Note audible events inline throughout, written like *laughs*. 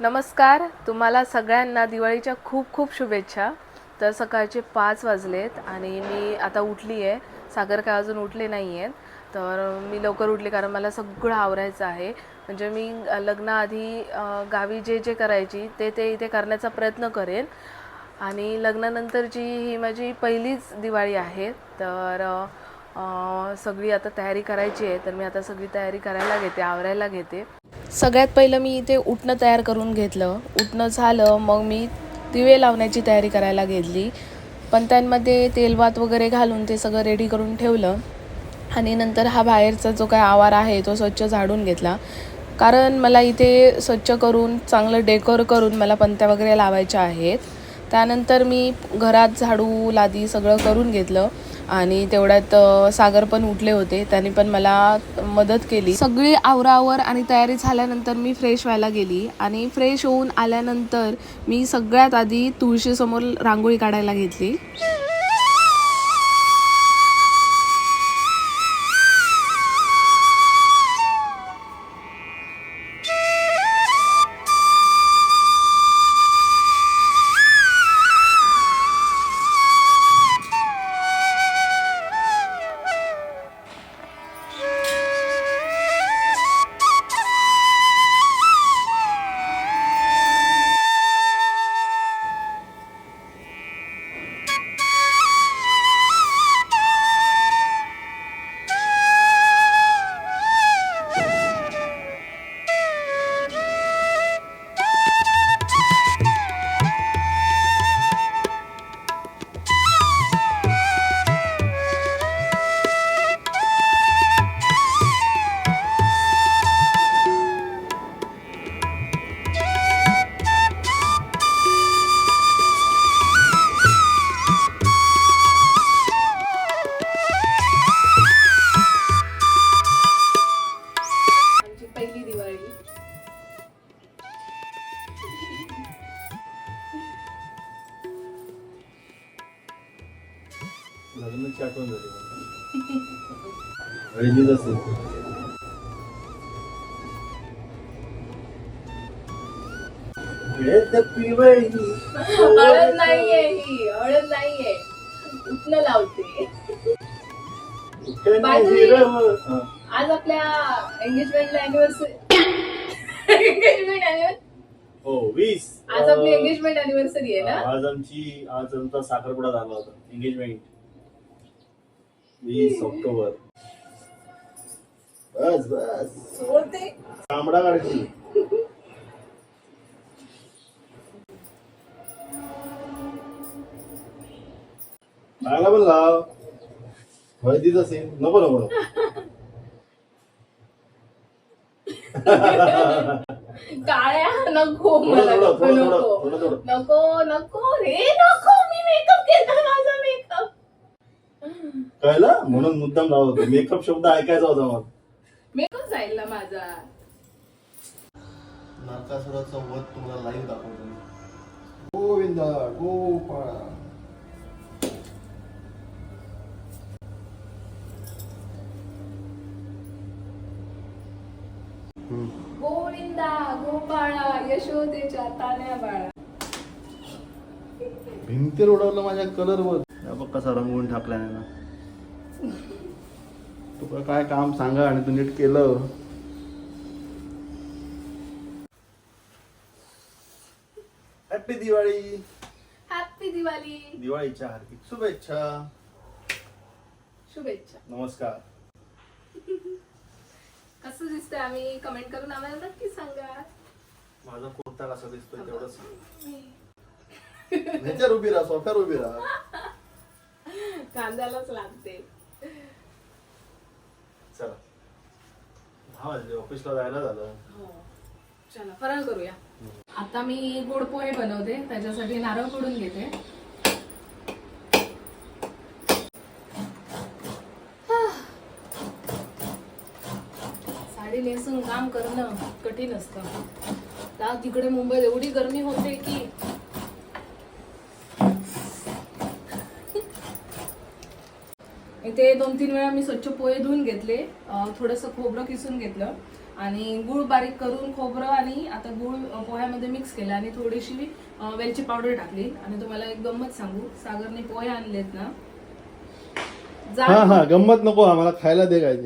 नमस्कार तुम्हाला सगळ्यांना दिवाळीच्या खूप खूप शुभेच्छा. तर सकाळचे पाच वाजलेत आणि मी आता उठली आहे सागर काय अजून उठले नाही आहेत तर मी लवकर उठले कारण मला सगळं आवरायचं आहे. म्हणजे मी लग्नाआधी गावी जे जे करायची ते ते इथे करण्याचा प्रयत्न करेन. आणि लग्नानंतरची ही माझी पहिलीच दिवाळी आहे. तर सगळी आता तयारी करायची आहे तर मी आता सगळी तयारी करायला घेते आवरायला घेते. सगळ्यात पहिलं मी इथे उठणं तयार करून घेतलं. उठणं झालं मग मी दिवे लावण्याची तयारी करायला घेतली. पण त्यांमध्ये तेलवात वगैरे घालून ते सगळं रेडी करून ठेवलं. आणि नंतर हा बाहेरचा जो काय आवार आहे तो स्वच्छ झाडून घेतला. कारण मला इथे स्वच्छ करून चांगलं डेकोर करून मला पंत्या वगैरे लावायच्या आहेत. त्यानंतर मी घरात झाडू लादी सगळं करून घेतलं. आणि तेवढ्यात सागर पण उठले होते. त्याने पण मला मदत केली. सगळी आवरावर आणि तयारी झाल्यानंतर मी फ्रेश व्हायला गेली. आणि फ्रेश होऊन आल्यानंतर मी सगळ्यात आधी तुळशीसमोर रांगोळी काढायला घेतली. अॅनिव्हर्सरी हो वीस. आज आपली एंगेजमेंट अॅनिव्हर्सरी आहे ना? आज आमची आज आमचा साखरपुडा झाला होता. एंगेजमेंट वीस ऑक्टोबर. बस बस. बोलते तांबडा काढची मला पण लाव. हळदीच असेल नको नको नको. काळ्या नको मला थोडं नको थोडं नको. थोडं थोडं. नको नको रे नको मी मेकअप केला माझा मेकअप कळलं? म्हणून मुद्दाम लावत होतो. मेकअप शब्द ऐकायचा होता मला. मेकअप जाईल ना माझा. नरकासुराचा वध तुम्हाला लाईव्ह दाखवतो मी. गोविंदा गोपाळा. गोविंदा गोपाळा यशोदेच्या तान्या बाळा भिंतीवर उडवलं माझ्या कलर वर. बघ कसा रंगवून टाकला ना तुला काय काम सांगा आणि तू नीट केलं. हॅपी दिवाळी हॅपी दिवाळी दिवाळीच्या हार्दिक शुभेच्छा. शुभेच्छा. नमस्कार. कसं दिसतंय. आम्ही कमेंट करून आम्हाला नक्की सांगा. माझा कुर्ता कसा दिसतोय तेवढं सांग ह्याच्यावर उभी राहा सोफ्यावर उभी राहा. कांद्यालाच लागते. चला. दहा वाजले ऑफिसला जायला झालं. हो. चला फराळ करूया. आता मी गोड पोहे बनवते त्याच्यासाठी नारळ फोडून घेते. नेसून काम करणं कठीण असतं. त्या तिकडे मुंबईत एवढी गरमी होते की इथे दोन तीन वेळा मी स्वच्छ पोहे धुवून घेतले. थोडंसं खोबरं किसून घेतलं. आणि गुळ बारीक करून खोबरं आणि आता गुळ पोह्यामध्ये मिक्स केलं आणि थोडीशी वेलची पावडर टाकली. आणि तुम्हाला एक गंमत सांगू. सागरने पोहे आणलेत ना. हा हा गंमत नको आम्हाला. खायला दे काय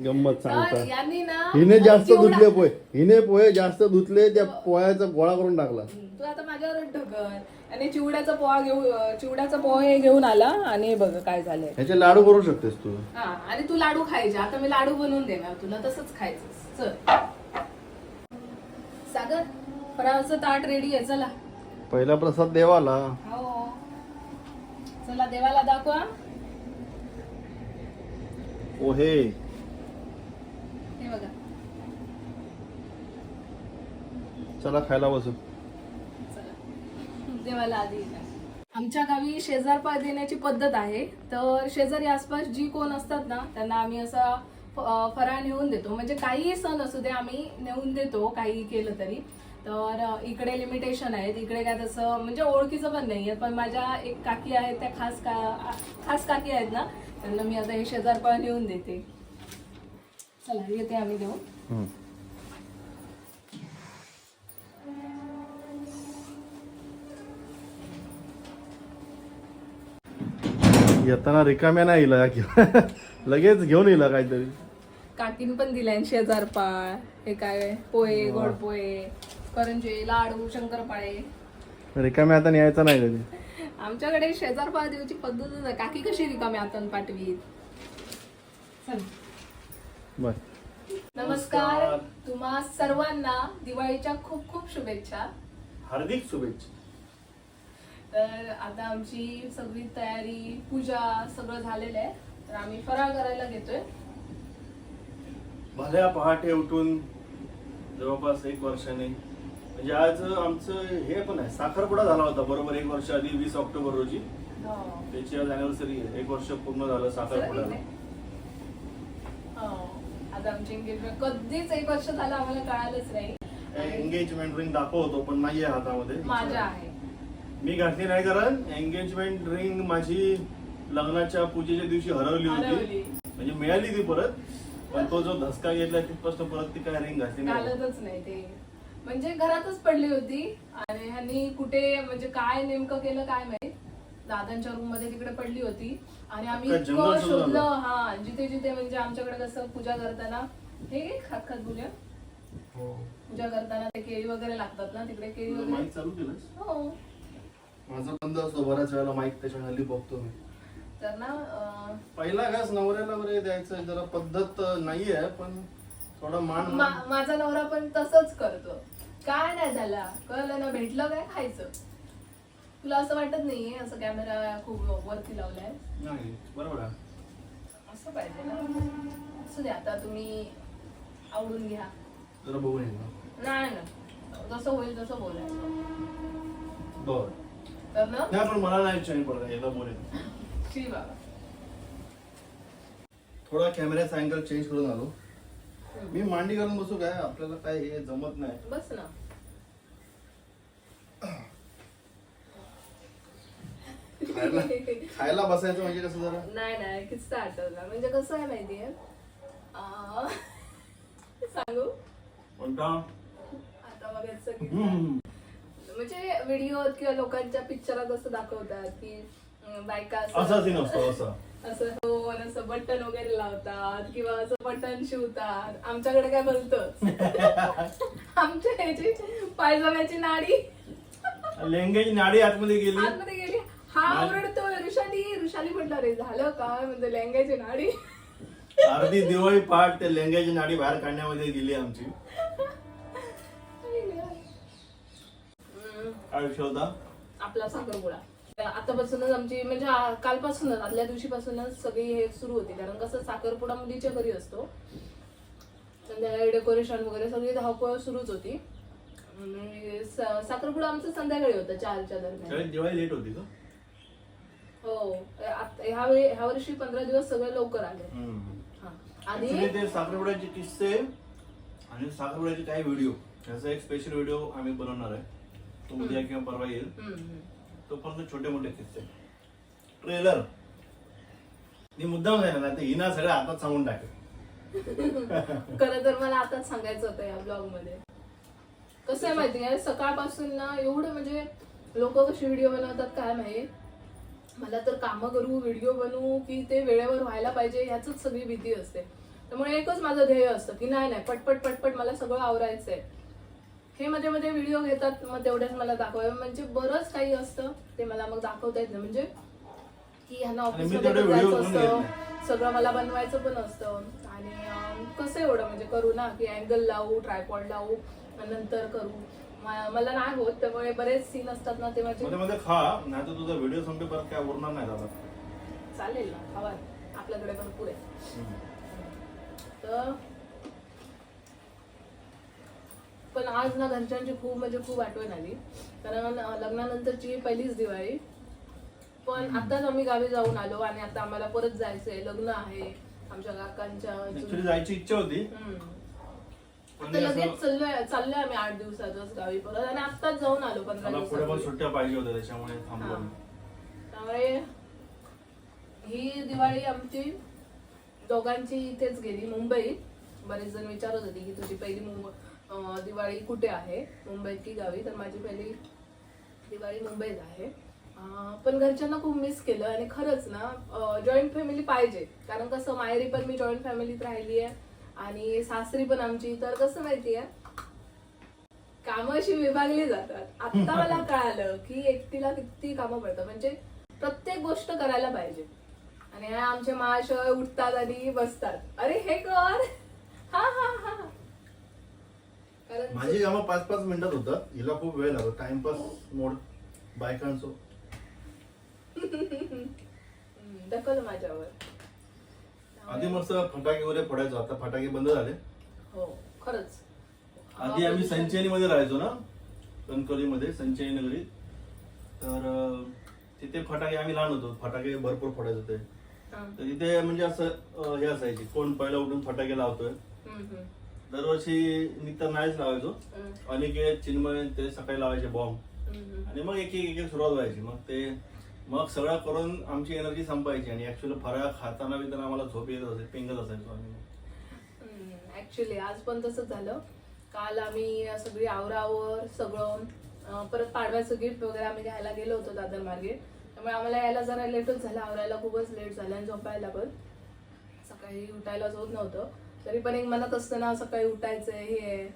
गंमत तर सांगता. यांनी ना हिने जास्त चिवडा- धुतले पोहे. हिने पोहे जास्त धुतले त्या पोह्याचा गोळा करून टाकला. तू आता माझ्यावरच ढकल. आणि चिवड्याचा पोहा घेऊ चिवड्याचा पोहे घेऊन आला आणि हे बघ काय झालंय. ह्याचे लाडू करू शकतेस तू. हा आणि तू लाडू खायचे. आता मी लाडू बनवून देणार तुला तसंच खायचं चल. सागर फराळाचं ताट रेडी आहे चला. पहिला प्रसाद देवाला. हो. चला देवाला दाखवा. पोहे. हे बघा. चला खायला बसू. देवाला आधी. आमच्या गावी शेजारपाळ देण्याची पद्धत आहे. तर शेजारी आसपास जी कोण असतात ना त्यांना आम्ही असा फराळ नेऊन देतो. म्हणजे काहीही सण असू दे आम्ही नेऊन देतो काही केलं तरी. तर इकडे लिमिटेशन आहेत. इकडे काय तसं म्हणजे ओळखीचं पण नाही आहे पण माझ्या एक काकी आहेत त्या खास का खास काकी आहेत ना त्यांना मी आता हे शेजारपाळ नेऊन देते. चला येते आम्ही देऊ. येताना रिकाम्या नाही इला किंवा लगेच घेऊन येईल काहीतरी. काकीन पण दिलाय शेजारपाळ हे काय पोहे गोड पोहे करंजे लाडू शंकरपाळे. रिकाम्या आता न्यायचा नाही कधी. आमच्याकडे शेजारपाळ देऊची पद्धतच आहे. काकी कशी रिकामी हातान पाठवी चल. बर नमस्कार. तुम्हा सर्वांना दिवाळीच्या खूप खूप शुभेच्छा. हार्दिक शुभेच्छा. तर आता आमची सगळी तयारी पूजा सगळं झालेलं आहे. तर आम्ही फराळ करायला घेतोय. भल्या पहाटे उठून जवळपास एक वर्षाने म्हणजे आज आमचं हे पण आहे साखरपुडा झाला होता बरोबर एक वर्ष आधी वीस ऑक्टोबर रोजी. हो. त्याची आज अॅनिव्हर्सरी आहे. एक वर्ष पूर्ण झालं साखरपुड्याला. हो. आता आमची एंगेजमेंट कधीच एक वर्ष झालं आम्हाला कळालंच नाही. एंगेजमेंट रिंग दाखवतो पण नाहीये हातामध्ये. माझ्या आहे. मी घातली नाही कारण एंगेजमेंट रिंग माझी लग्नाच्या पूजेच्या दिवशी हरवली होती. हरवली. म्हणजे मिळाली ती परत पण तो जो धसका घेतला तिथपासून परत ती काय रिंग घातली नाही. घालतच नाही ते. म्हणजे घरातच पडली होती. आणि ह्यांनी कुठे म्हणजे काय नेमकं केलं काय माहीत. दादांच्या रूममध्ये तिकडे पडली होती. आणि आम्ही इतकं शोधलं. हा जिथे जिथे म्हणजे आमच्याकडे कसं पूजा करताना हे खात खात बोलूया. हो. पूजा करताना ते केळी वगैरे लागतात ना तिकडे केळी वगैरे. माईक चालू केलंस? हो. माझा बंद असतो बऱ्याच वेळेला माईक त्याच्याखाली बघतो मी. तर ना अं, पहिला घास नवऱ्याला वगैरे द्यायचं जरा पद्धत नाहीये पण थोडा मान मा- माझा नवरा पण तसंच करतो. काय नाही झाला. कळलं ना भेटलं काय खायचं. तुला असं वाटत नाहीये असं कॅमेरा खूप वरती लावलाय? नाही बरोबर आहे. असं पाहिजे ना. असू दे आता तुम्ही आवडून घ्या. जरा बघून येईल नाही ना जसं होईल तसं बोलायचं. बर. तर ना नाही पण मला नाही बोलेल श्री बाबा. थोडा कॅमेऱ्याचा अँगल चेंज करून आलो. मी मांडी घालून बसू काय? आपल्याला काय हे जमत नाही. बस ना. खायला? *laughs* खायला बसायचं म्हणजे कसं जरा? नाही नाही किस्सा आठवला. म्हणजे कसं आहे माहितीये अं, *laughs* सांगू? कोणता? आता किस्सा. हम्म. म्हणजे व्हिडिओ किंवा लोकांच्या पिक्चरात असं दाखवतात की अं, बायका असं- असा सीन असतो असा. असं हो आणि असं बटन वगैरे लावतात किंवा असं बटन शिवतात. आमच्याकडे काय बोलतं *laughs* आमच्या ह्याची पायजम्याची नाडी. लेंग्याची नाडी आतमध्ये गेली. आतमध्ये गेली. हा ओरडतोय ऋषाली ऋषाली म्हटलं रे झालं काय? म्हणजे लेंग्याची नाडी. अर्धी दिवाळी पहाट ते लेंग्याची नाडी बाहेर काढण्यामध्ये गेली आमची. काय विषय होता? आपला साखरपुडा आतापासूनच आमची म्हणजे आ- कालपासूनच आदल्या दिवशीपासूनच सगळी हे सुरू होती. कारण कसं साखरपुडा मुलीच्या घरी असतो. संध्याकाळी डेकोरेशन वगैरे सगळी धावपळ सुरूच होती. आणि स- साखरपुडा आमचं संध्याकाळी होतं चारच्या दरम्यान. दिवाळी लेट होती का? हो. आत- ह्या ह्या वर्षी पंधरा दिवस सगळे लवकर आले. हा. आणि Actually ते साखरपुड्याचे किस्से आणि साखरपुड्याचे काही व्हिडिओ याचा एक स्पेशल व्हिडिओ आम्ही बनवणार आहे. तो उद्या किंवा परवा येईल. हम्म, हम्म. तोपर्यंत छोटे मोठे किस्से. ट्रेलर. मी मुद्दाम नाही ना ते हिना सगळ्या हातात सांगून टाकेल. *laughs* खरं तर मला आताच सांगायचं होतं या ब्लॉगमध्ये कसं आहे माहितीये सकाळपासून ना एवढं म्हणजे लोक कशी व्हिडिओ बनवतात काय माहीत? मला तर कामं करू व्हिडिओ बनवू की ते वेळेवर व्हायला पाहिजे ह्याच सगळी भीती असते. त्यामुळे एकच माझं ध्येय असतं की नाही नाही पटपट पटपट मला सगळं आवरायचंय. हे मध्ये मध्ये व्हिडिओ घेतात मग तेवढ्याच मला दाखवाय म्हणजे बरंच काही असतं ते मला मग दाखवता येत नाही. म्हणजे की ह्यांना ऑफिसमध्ये घेत असतं सगळं मला बनवायचं पण असतं. आणि कसं एवढं म्हणजे करू ना की अँगल लावू ट्रायपॉड लावू नंतर करू. मला नाही होत त्यामुळे बरेच सीन असतात ना ते माझे मध्ये मध्ये खा नाही तर तुझा व्हिडिओ संपेपर्यंत काय उरणार नाही दादा. चालेल ना खावा. आपल्याकडे भरपूर आहे. तर पण आज ना घरच्यांची खूप म्हणजे खूप आठवण आली. कारण लग्नानंतरची पहिलीच दिवाळी. पण आताच आम्ही गावी जाऊन आलो आणि आता आम्हाला परत जायचंय. लग्न आहे आमच्या काकांच्या ऍक्च्युली जायची इच्छा होती. हम्म. लगेच चाललोय चाललोय आम्ही आठ दिवसातच गावी परत आणि आत्ताच जाऊन आलो पंधरा मला पुढे पण. सुट्ट्या पाहिजे होत्या त्याच्यामुळे थांबलो. मी. त्यामुळे ही दिवाळी आमची दोघांची इथेच गेली मुंबईत बरेच जण विचारत होते की तुझी पहिली मुंबई अं, दिवाळी कुठे आहे मुंबईत की गावी तर माझी पहिली दिवाळी मुंबईत आहे अं, पण घरच्यांना खूप मिस केलं आणि खरंच ना जॉईंट फॅमिली पाहिजे कारण कसं माहेरी पण मी जॉईंट फॅमिलीत राहिली आहे आणि सासरी पण आमची. तर कसं माहितीये? कामं अशी विभागली जातात. आता मला *laughs* कळालं की एकटीला किती कामं पडतात. म्हणजे प्रत्येक गोष्ट करायला पाहिजे. आणि ह्या आमचे महाशय उठतात आणि बसतात. अरे हे कर. हा हा हा. कारण माझी कामं पाच पाच मिनिटात होतात. हिला खूप वेळ लागतो. टाइमपास मोड बायकांचो. ढकल माझ्यावर. आधी मस्त फटाके वगैरे फोडायचो आता फटाके बंद झाले. हो खरंच. आधी आम्ही संचयनी मध्ये राहायचो ना कणकवलीमध्ये संचयनी नगरीत तर तिथे फटाके आम्ही लहान होतो फटाके भरपूर फोडायचो ते हा. तर तिथे म्हणजे असं हे असायचे कोण पहिला उठून फटाके लावतोय. दरवर्षी मी तर नाहीच लावायचो. अनिकेत चिन्मय ते सकाळी लावायचे बॉम्ब. आणि मग एक एक सुरुवात व्हायची. मग ते मग सगळं करून आमची एनर्जी संपायची आणि ऍक्च्युअली फराळ खाताना बिताना आम्हाला झोप येत असे पेंगत असायचो आम्ही. ऍक्च्युली आज पण तसंच झालं. काल आम्ही सगळी आवरावर सगळं परत पाडव्याचं गिफ्ट वगैरे आम्ही घ्यायला गेलो होतो दादर मार्गे. त्यामुळे आम्हाला यायला जरा लेटच झालं आवरायला खूपच लेट झालं आणि झोपायला पण. सकाळी उठायलाच होत नव्हतं. तरी पण एक मनात असतं ना सकाळी उठायचंय हे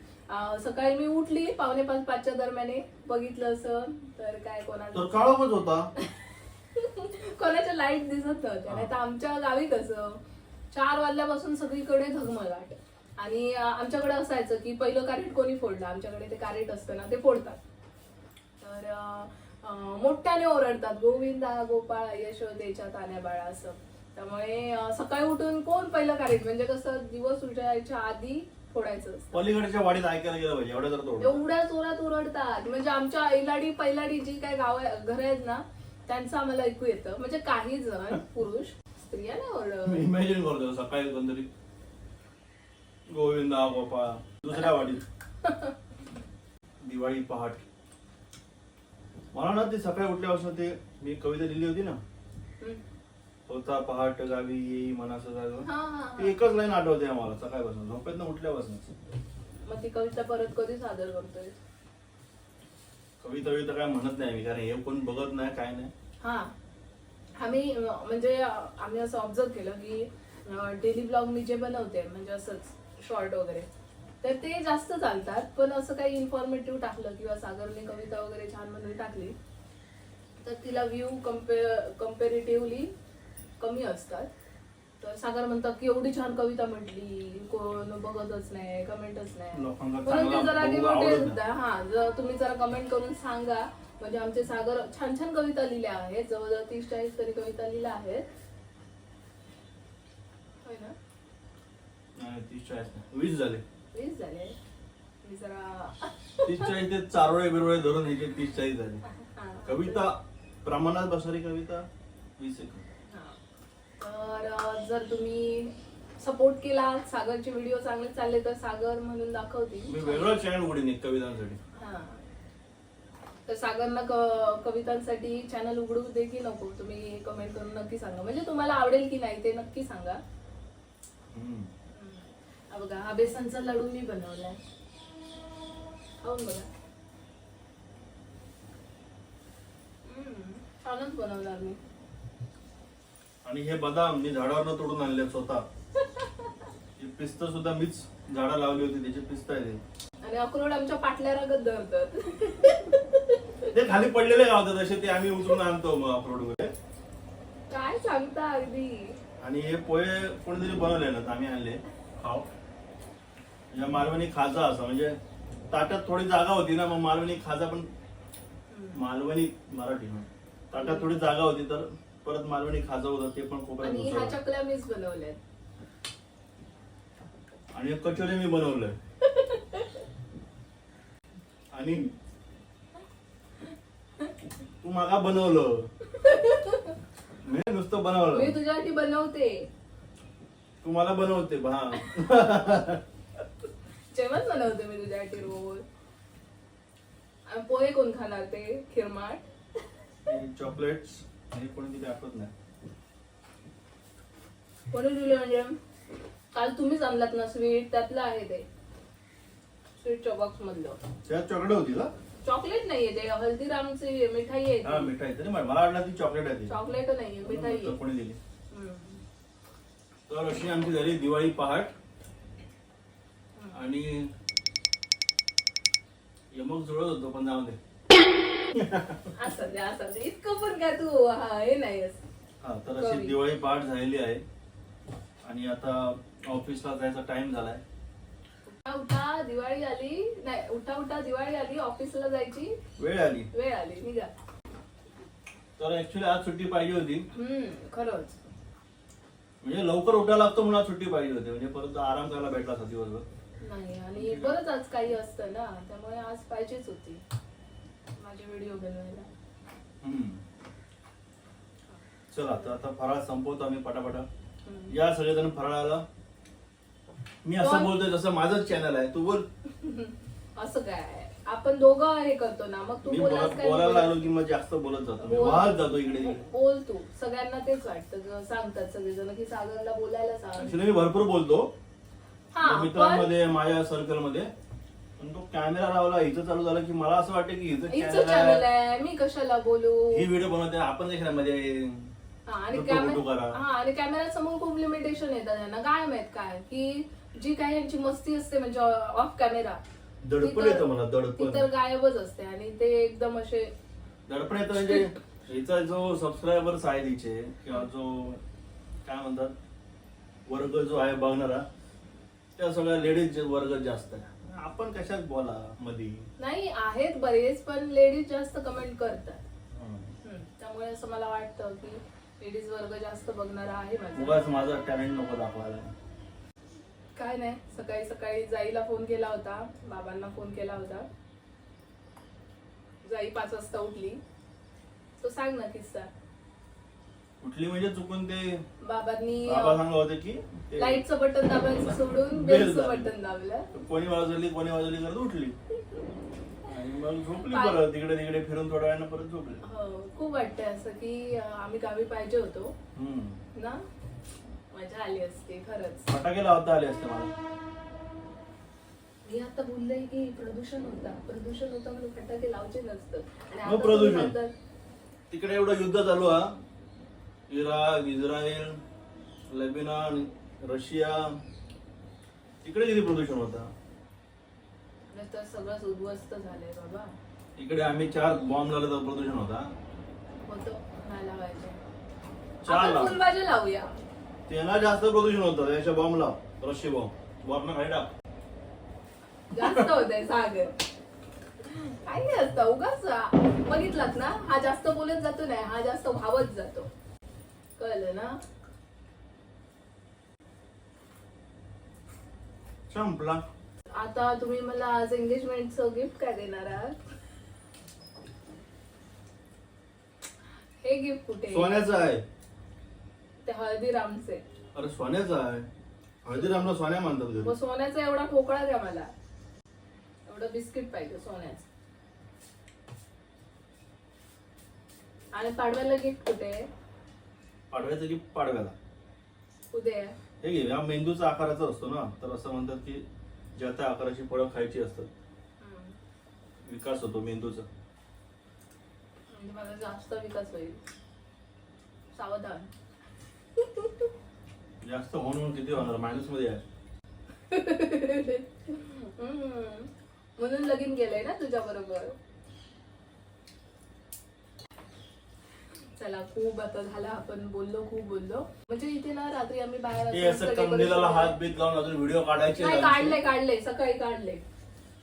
सकाळी मी उठली पावणे पाच पाचच्या दरम्याने बघितलं असं तर काय तर कोणाचं काळोखच होता. *laughs* कोणाच्या लाइट दिसत नव्हत्या नाही तर आमच्या गावी कसं चार वाजल्यापासून सगळीकडे झगमगाट आणि आमच्याकडे असायचं की पहिलं कारेट कोणी फोडलं? आमच्याकडे ते कारेट असतं ना ते फोडतात. तर मोठ्याने ओरडतात गोविंदा गोपाळ यशोदेच्या तान्या बाळा असं. त्यामुळे सकाळी उठून कोण पहिलं कारेट म्हणजे कसं दिवस उजायच्या आधी फोडायचं असतं. पलीकडच्या वाडीत ऐकायला गेलं पाहिजे एवढ्या जोरात ओरडतात. म्हणजे आमच्या इलाडी पैलाडी जी काय गाव घर आहेत ना त्यांचं आम्हाला ऐकू येतं. म्हणजे काही जण *laughs* पुरुष स्त्रिया नाही ओरडत इमॅजिन करतो सकाळी कोणतरी गोविंदा गोपाळ दुसऱ्या वाडीत. *laughs* दिवाळी पहाट. मला ना ते सकाळी उठल्यापासून ते मी कविता लिहिली होती ना. होता पहाट गावी येई मनाचं जागं. ती. एकच लाईन आठवते आम्हाला सकाळपासून झोपेत उठल्यापासून मग ती कविता परत कधी सादर करतोय कविता कविता काय म्हणत नाही मी कारण हे कोण बघत नाही काय नाही. हा. आम्ही अं, म्हणजे अं, आम्ही असं ऑब्झर्व केलं की डेली ब्लॉग मी जे बनवते म्हणजे असंच शॉर्ट वगैरे तर ते जास्त चालतात. पण असं काही इन्फॉर्मेटिव्ह टाकलं किंवा सागरने कविता वगैरे छान म्हणून टाकली तर तिला व्ह्यू कम्पे कम्पेरेटिव्हली कमी असतात. तर सागर म्हणतात की एवढी छान कविता म्हटली कोण बघतच नाही कमेंटच नाही. लोकांना म्हणून ते चांगला जरा बघू आवडत हा जर तुम्ही जरा कमेंट करून सांगा. म्हणजे आमचे सागर छान छान कविता लिहिल्या आहेत. जवळजवळ तीस चाळीस तरी कविता लिहिल्या आहेत. होय ना? नाही तीस चाळीस नाही. वीस झाले. वीस झाले. मी जरा तीस चाळीस ते चारोळे बिरोळे धरून तीस चाळीस झाले. *laughs* हा. कविता प्रमाणात बसणारी कविता वीस एक. तर जर तुम्ही सपोर्ट केला सागरचे व्हिडिओ चांगले चालले तर सागर म्हणून दाखवतील. मी वेगळं चॅनल उघडीन एक कवितांसाठी. हा. तर सागरना क- कवितांसाठी चॅनल उघडू दे की नको? तुम्ही कमेंट करून नक्की सांगा. म्हणजे तुम्हाला आवडेल की नाही ते नक्की सांगा. हम्म. हा बघा हा बेसनचा लाडू मी बनवलाय. खाऊन बघा. हम्म, छानच बनवणार मी. आणि हे बदाम मी झाडावरनं तोडून आणले स्वतः. हे पिस्त सुद्धा मीच झाडं लावली होती त्याचे पिस्त आहे ते. आणि अक्रोड आमच्या पाटल्या रागत धरतात. ते खाली पडलेले गावतात असे ते आम्ही उचलून आणतो मग अक्रोड वगैरे. काय सांगता अगदी. आणि हे पोहे कोणीतरी बनवले ना आम्ही आणले. खाव म्हणजे मालवणी खाजा असा म्हणजे ताटात थोडी जागा होती ना मग मालवणी खाजा पण मालवणी मराठी ना ताटात थोडी जागा होती तर परत मालवणी खाजा होतं ते पण खूप आणि ह्या चकल्या मीच बनवल्यात. आणि एक कचोरी मी बनवलंय. आणि तू मागा बनवलं. मी नुसतं मी बनवलं तुझ्यासाठी बनवते. तू मला बनवते हा जेवण बनवते मी तुझ्यासाठी रोज. आणि पोहे कोण खाणार ते? खिरमाट चॉकलेट्स. आणि कोणी तिथे आठवत नाही. कोणी दिले म्हणजे? काल तुम्हीच आणलात ना स्वीट? त्यातलं आहे ते. स्वीटच्या बॉक्स मधलं. त्यात चॉकलेट होती का? चॉकलेट नाहीये ते. हल्दीरामची मिठाई आहे हा ती. मिठाई तरी मला वाटलं ती चॉकलेट आहे ती. चॉकलेट नाहीये मिठाई आहे. कोणी दिली. हम्म. तर अशी आमची झाली दिवाळी पहाट. आणि यमक जुळत होतो पण जाऊ दे असं दे असं दे. इतकं पण काय तू हा हे नाहीयेस हा तर अशी. दिवाळी पहाट झालेली आहे. आणि आता ऑफिसला जायचा टाइम झालाय. उठा उठा दिवाळी आली. नाही उठा उठा दिवाळी आली ऑफिसला जायची. वेळ आली. वेळ आली निघा. तर ऍक्च्युली आज सुट्टी पाहिजे होती. हम्म खरंच. म्हणजे लवकर उठायला लागतो म्हणून आज सुट्टी पाहिजे होती. म्हणजे परत आराम करायला भेटला असता दिवसभर. नाही आणि बरंच आज काही असतं ना त्यामुळे आज पाहिजेच होती. माझे व्हिडिओ बनवायला. हम्म. चला तर आता फराळ संपवतो आम्ही पटापटा. या सगळेजण फराळाला. मी असं कोण? बोलतोय जसं माझंच चॅनल आहे. तू बोल. *laughs* असं काय? आपण दोघं हे करतो ना मग तू मी बोलास बोला- काय बोलायला बोल- लागलो की मग जास्त बोलत जातो. मी बोल. वाहत जातो इकडे. तिकडे. *laughs* बोल तू. सगळ्यांना तेच वाटतं ग, सांगतात सगळेजण की सागरला बोलायला सांग. ऍक्च्युली मी भरपूर बोलतो. हा पण मित्रांमध्ये माझ्या सर्कलमध्ये. पण तो कॅमेरा लावला हिचं चालू झालं की मला असं वाटतं की हिचं हिचं चॅनल चॅनल आहे मी कशाला बोलू? ही व्हिडिओ बनवते आपण कशाला मध्ये हा आणि कॅमेरा करा. हा आणि कॅमेरा समोर खूप लिमिटेशन येतात त्यांना काय माहीत काय? की जी काही यांची मस्ती असते म्हणजे ऑफ कॅमेरा दडपण येतं मला दडपण. तर गायबच असते आणि ते एकदम असे दडपण येतं म्हणजे हिचा जो सबस्क्रायबर्स आहे तिचे किंवा जो काय म्हणतात वर्ग जो आहे बघणारा त्या सगळ्या लेडीज वर्ग जास्त आहे. आपण कशात बोला मधी? नाही आहेत बरेच पण लेडीज जास्त कमेंट करतात. हम्म, त्यामुळे असं मला वाटतं की लेडीज वर्ग जास्त बघणारा आहे माझा. उगाच माझा टॅलेंट नको दाखवायला. काय नाही सकाळी सकाळी जाईला फोन केला होता. बाबांना फोन केला होता. जाई पाच वाजता उठली. तो सांग ना किस्सा. कुठली म्हणजे चुकून ते बाबांनी बाबा सांगत होते की ते लाईटचं बटन दाबायचं सोडून बेलचं दाबलं. बटन दाबलं. कोणी वाजवली कोणी वाजवली करत उठली. आणि मग झोपली? परत तिकडे तिकडे फिरून थोड्या वेळानं परत झोपली. हो खूप वाटतंय असं की अं, आम्ही गावी पाहिजे होतो. हम्म. ना? मजा आली असती खरंच. फटाके लावता आले असते मला. मी आता बोलले की प्रदूषण होता. प्रदूषण होतं म्हणून फटाके लावचे नसतं आणि आता मग प्रदूषण. म्हणतात, तिकडे एवढं युद्ध चालू हा. Iraq Israel Lebanon Russia. तिकडे किती प्रदूषण होता? तर सगळंच उद्ध्वस्त झालंय बाबा. इकडे आम्ही चार बॉम्ब लावले तर प्रदूषण होता. होतं नाही लावायचे. चार आपण लाव. फुलभाज्या लावूया. त्यांना जास्त प्रदूषण होतं त्याच्या बॉम्ब लाव. रशी बॉम्ब वरण खाली टाक. जास्त होत आहे सागर. काही असतं उगाच बघितलात ना हा जास्त बोलत जातो नाही हा जास्त भावत जातो. कळलं ना. संपला. आता तुम्ही मला आज एंगेजमेंटचं गिफ्ट काय देणार आहात? हे गिफ्ट कुठे? सोन्याचं आहे. ते हळदीरामचे अरे सोन्याचं आहे. हळदीरामला सोन्या म्हणतात मग सोन्याचा एवढा ठोकळा द्या मला. एवढं बिस्किट पाहिजे सोन्याचं. आणि पाडव्याला गिफ्ट कुठे? आहे? पाडव्याचं की पाडव्याला? उद्या. हे घे हा मेंदूचा आकाराचा असतो ना तर असं म्हणतात की ज्या त्या आकाराची फळं खायची असतात विकास होतो मेंदूचा. म्हणजे माझा जास्त विकास होईल. सावधान. जास्त होऊन होऊन किती होणार? मायनसमध्ये आहे. *laughs* हम्म. म्हणून लगीन गेलंय ना तुझ्या बरोबर. चला खूप आता झाला आपण बोललो खूप बोललो. म्हणजे इथे ना रात्री आम्ही बाहेर ते असं असं decoration कंदिलाला हात. बीत लावून अजून व्हिडिओ काढायचे नाही काढले काढले सकाळी काढले.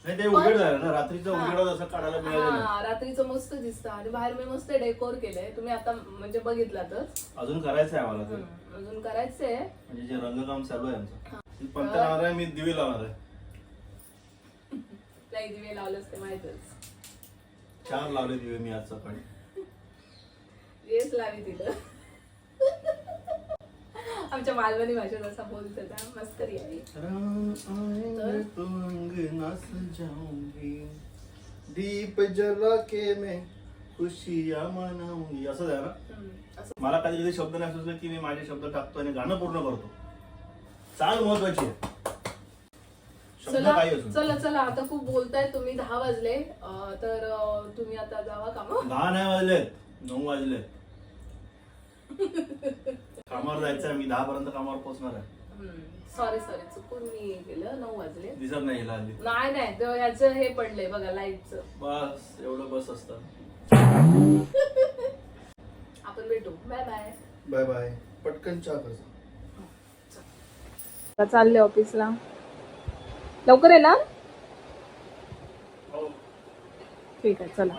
नाही ते उजेड झालं ना रात्रीचं. उजेड असं काढायला मिळालं नाही. हा रात्रीचं मस्त दिसतं. आणि बाहेर मी मस्त डेकोर केलंय. तुम्ही आता म्हणजे बघितलातच अजून करायचं आहे आम्हाला ते. अजून करायचंय. म्हणजे जे रंगकाम चालू आहे आमचं. पंत लावणार आहे मी दिवे लावणार आहे. *laughs* नाही दिवे लावलंच ते माहितच. चार लावले दिवे मी आज सकाळी. येस लावी तिथं. आमच्या मालवणी भाषेत असा बोलत होता मस्करी आहे दीप जला के मैं खुशियां मनाऊंगी. असं आहे ना. असं. मला कधी कधी शब्द नाही सुचले की मी माझे शब्द टाकतो आणि गाणं पूर्ण करतो. चाल महत्वाची आहे. शब्द चला काही असो चला चला आता खूप बोलताय तुम्ही दहा वाजले. अं, तर अं, तुम्ही आता जावा काम दहा नाही वाजले नऊ वाजले *laughs* कामावर जायचं आहे मी दहा पर्यंत कामावर पोहोचणार आहे. सॉरी सॉरी चुकून मी गेलं. नऊ वाजले. दिसत नाही हिला नाही नाही. तो ह्याचं हे पडलंय बघा लाईटचं बस एवढं बस असतं. *laughs* आपण भेटू. बाय बाय बाय बाय पटकन चहा करतो आता चालले ऑफिसला. लवकर आहे ना? हो. ठीक आहे चला.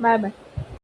Bye bye *laughs*